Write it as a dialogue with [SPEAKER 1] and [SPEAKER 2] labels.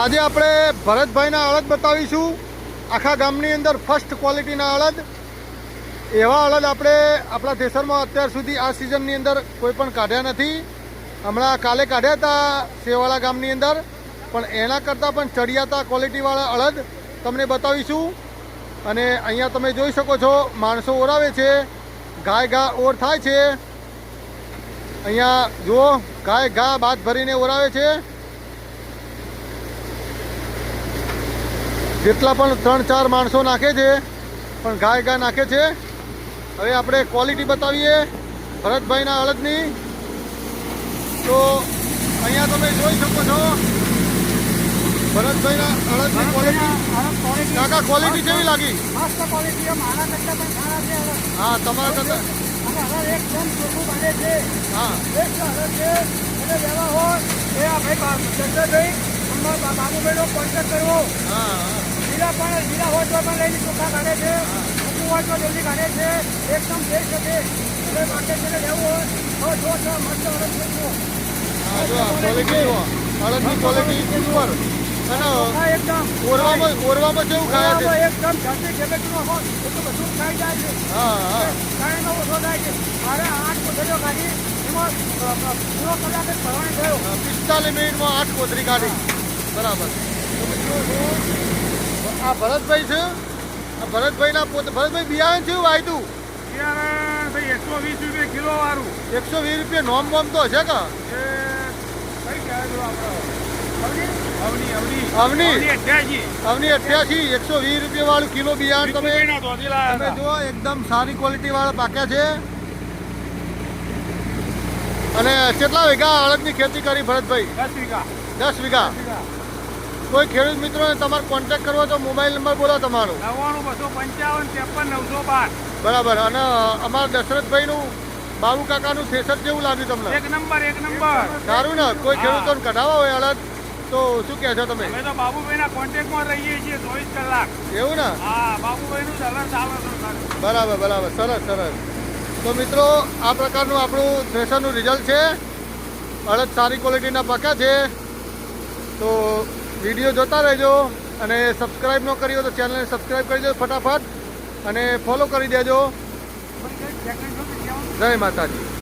[SPEAKER 1] આજે આપણે ભરતભાઈના અળદ બતાવીશું. આખા ગામની અંદર ફર્સ્ટ ક્વોલિટીના અળદ એવા અળદ આપણે આપણા દેશરમાં અત્યાર સુધી આ સિઝનની અંદર કોઈ પણ કાઢ્યા નથી. હમણાં કાલે કાઢ્યા હતા સેવાળા ગામની અંદર. પણ એના કરતાં પણ ચડિયાતા ક્વોલિટીવાળા અળદ તમને બતાવીશું. અને અહીંયા તમે જોઈ શકો છો, માણસો ઓરાવે છે. ગાય ગા ઓર થાય છે. અહીંયા જુઓ, ગાય ગા બાદ ભરીને ઓરાવે છે. જેટલા પણ ત્રણ ચાર માણસો નાખે છે પણ ગાય ગાય નાખે છે. હવે આપણે ક્વોલિટી બતાવીએ ભરતભાઈના અડદની. તો અહીંયા તમે જોઈ શકો છો ભરતભાઈના અળદની ક્વોલિટી કાકા ક્વોલિટી કેવી લાગી? હા તમારા કરતા.
[SPEAKER 2] એકદમ ચોખ્ખું બને છે.
[SPEAKER 1] હા.
[SPEAKER 2] એક સરસ છે અને લેવા હોય. એ આ ભાઈ ચંદ્રભાઈ બાબુભાઈનો કોન્ટેક્ટ કરવો.
[SPEAKER 1] હા.
[SPEAKER 2] લીલા પણ લીલા હોય તો પણ લઈને ચોખા કાઢે છે. ઊંચું હોય તો જલ્દી કાઢે છે. એકદમ થઈ શકે હવે માટે છે લેવું હોય. તો જો મસ્ત અરજ થઈ ગયો
[SPEAKER 1] હા જો ક્વોલિટી અને
[SPEAKER 2] એકદમ
[SPEAKER 1] ઓરવામાં ઓરવામાં કેવું ખાય છે?
[SPEAKER 2] એકદમ જાતે જેબેટનું હોય એટલું બધું ખાઈ જાય છે.
[SPEAKER 1] હા હા.
[SPEAKER 2] ઓછો થાય છે. મારે આઠ કોથળીઓ કાઢી એમાં પૂરો કલાક જ ભરવાની
[SPEAKER 1] પિસ્તાલીસ મિનિટમાં આઠ કોથળી કાઢી. બરાબર. તો મિત્રો આ ભરતભાઈ છે. આ ભરતભાઈના પોતે ભરતભાઈ બિયારણ છે વાયદું.
[SPEAKER 2] બિયારણ ભાઈ એકસો વીસ રૂપિયા કિલો વાળું.
[SPEAKER 1] એકસો વીસ રૂપિયા નોમ બોમ તો હશે કે?
[SPEAKER 2] અવની? અઠ્યાસી.
[SPEAKER 1] એકસો વીસ રૂપિયા વાળું કિલો બિયારણ તમે તમે. એકદમ સારી ક્વોલિટી વાળા પાક્યા છે. અને કેટલા વીઘા અળદની ખેતી કરી ભરતભાઈ?
[SPEAKER 2] દસ વીઘા.
[SPEAKER 1] દસ વીઘા. કોઈ ખેડૂત મિત્રોને તમારે કોન્ટેક્ટ કરવો તો મોબાઈલ નંબર બોલો તમારો.
[SPEAKER 2] નવ્વાણું બસો પંચાવન ત્રેપન નવસો બાર.
[SPEAKER 1] બરાબર. અને અમારા દશરથભાઈનું બાબુ કાકાનું થેસર જેવું લાગ્યું તમને?
[SPEAKER 2] એક નંબર એક નંબર.
[SPEAKER 1] સારું ને? કોઈ. ખેડૂતોને કઢાવા હોય અલગ તો શું કહે છો તમે?
[SPEAKER 2] અમે તો બાબુભાઈના કોન્ટેક્ટમાં રહીએ છીએ ચોવીસ કલાક.
[SPEAKER 1] એવું ને?
[SPEAKER 2] હા બાબુભાઈનું સરસ આવે
[SPEAKER 1] બરાબર બરાબર. સરસ સરસ. તો મિત્રો આ પ્રકારનું આપણું થ્રેસરનું રિઝલ્ટ છે. અડદ સારી ક્વોલિટીના પાકા છે. તો વીડિયો જોતા રહેજો અને સબસ્ક્રાઈબ ન કરી હોય તો ચેનલને સબસ્ક્રાઈબ કરી દેજો ફટાફટ અને ફોલો કરી દેજો. જય માતાજી.